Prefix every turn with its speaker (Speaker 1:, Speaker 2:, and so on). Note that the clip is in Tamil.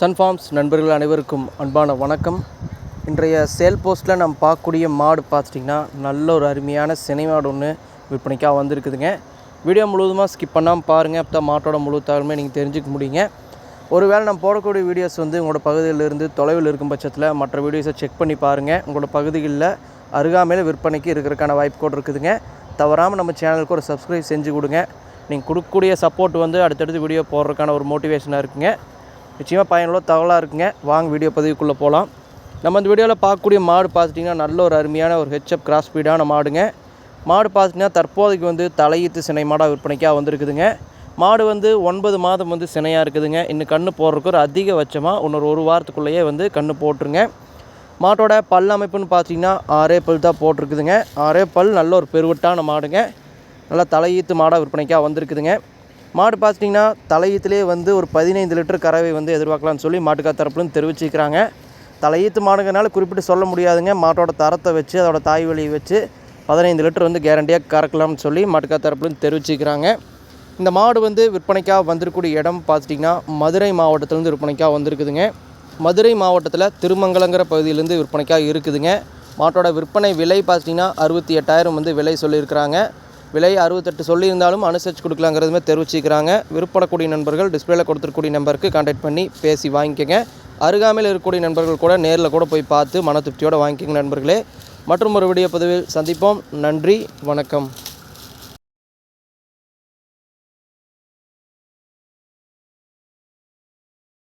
Speaker 1: சன்ஃபார்ம்ஸ் நண்பர்கள் அனைவருக்கும் அன்பான வணக்கம். இன்றைய சேல் போஸ்ட்டில் நம்ம பார்க்கக்கூடிய மாடு பார்த்துட்டிங்கன்னா நல்ல ஒரு அருமையான சினை மாடு ஒன்று விற்பனைக்காக வந்திருக்குதுங்க. வீடியோ முழுவதுமாக ஸ்கிப் பண்ணாமல் பாருங்கள் அப்போ தான் மாட்டோட முழு தகவலுமே நீங்கள் தெரிஞ்சுக்க முடியுங்க. ஒருவேளை நம்ம போடக்கூடிய வீடியோஸ் வந்து உங்களோட பகுதியிலிருந்து தொலைவில் இருக்கும் பட்சத்தில் மற்ற வீடியோஸை செக் பண்ணி பாருங்கள் உங்களோட பகுதிகளில் அருகாமையில் விற்பனைக்கு இருக்கிறதுக்கான வாய்ப்பு கூட இருக்குதுங்க. தவறாமல் நம்ம சேனலுக்கு ஒரு சப்ஸ்கிரைப் செஞ்சு கொடுங்க. நீங்கள் கொடுக்கக்கூடிய சப்போர்ட் வந்து அடுத்தடுத்து வீடியோ போடுறதுக்கான ஒரு மோட்டிவேஷனாக இருக்குங்க. நிச்சயமாக பயனுள்ள தகவலாக இருக்குங்க. வாங்க வீடியோ பதிவுக்குள்ளே போகலாம் நம்ம இந்த வீடியோவில் பார்க்கக்கூடிய மாடு பார்த்துட்டிங்கன்னா நல்ல ஒரு அருமையான ஒரு ஹெச்எப் கிராஸ் ஸ்பீடான மாடுங்க. மாடு பார்த்துட்டிங்கன்னா தற்போதைக்கு வந்து தலையீத்து சினை மாடாக விற்பனைக்காக வந்திருக்குதுங்க. மாடு வந்து ஒன்பது மாதம் வந்து சினையாக இருக்குதுங்க. இன்னும் கன்று போடுறதுக்கு ஒரு அதிகபட்சமாக இன்னொரு ஒரு வாரத்துக்குள்ளேயே வந்து கன்று போட்டுருங்க. மாட்டோட பல் அமைப்புன்னு பார்த்தீங்கன்னா ஆறே பல் தான் போட்டிருக்குதுங்க. ஆறே பல் நல்ல ஒரு பெருவட்டான மாடுங்க. நல்லா தலையீத்து மாடாக விற்பனைக்காக வந்திருக்குதுங்க. மாடு பார்த்துட்டிங்கன்னா தலையீத்துலேயே வந்து ஒரு பதினைந்து லிட்டர் கறவை வந்து எதிர்பார்க்கலாம்னு சொல்லி மாட்டுக்கார் தரப்புலேருந்து தெரிவிச்சிக்கிறாங்க தலையீத்து மாடுங்கனால குறிப்பிட்டு சொல்ல முடியாதுங்க. மாட்டோட தரத்தை வச்சு அதோட தாய் வழியை வச்சு பதினைந்து லிட்டர் வந்து கேரண்டியாக கறக்கலாம்னு சொல்லி மாட்டுக்கார் தரப்புலேருந்து தெரிவிச்சிக்கிறாங்க இந்த மாடு வந்து விற்பனைக்காக வந்திருக்கக்கூடிய இடம் பார்த்துட்டிங்கன்னா மதுரை மாவட்டத்திலேருந்து விற்பனைக்காக வந்திருக்குதுங்க. மதுரை மாவட்டத்தில் திருமங்கலங்கிற பகுதியிலேருந்து விற்பனைக்காக இருக்குதுங்க. மாட்டோட விற்பனை விலை பார்த்திங்கன்னா அறுபத்தி எட்டாயிரம் வந்து விலை சொல்லியிருக்கிறாங்க. விலை அறுபத்தெட்டு சொல்லியிருந்தாலும் அனுசரித்து கொடுக்கலாங்கிறதுமே தெரிவிச்சிக்கிறாங்க விருப்பப்படக்கூடிய நண்பர்கள் டிஸ்பிளேல கொடுத்துருக்கூடிய நம்பருக்கு கான்டாக்ட் பண்ணி பேசி வாங்கிக்கோங்க. அருகாமையில் இருக்கக்கூடிய நண்பர்கள் கூட நேரில் கூட போய் பார்த்து மன திருப்தியோடு வாங்கிக்கோங்க நண்பர்களே. மற்றும் ஒரு வீடியோ பதிவில் சந்திப்போம். நன்றி. வணக்கம்.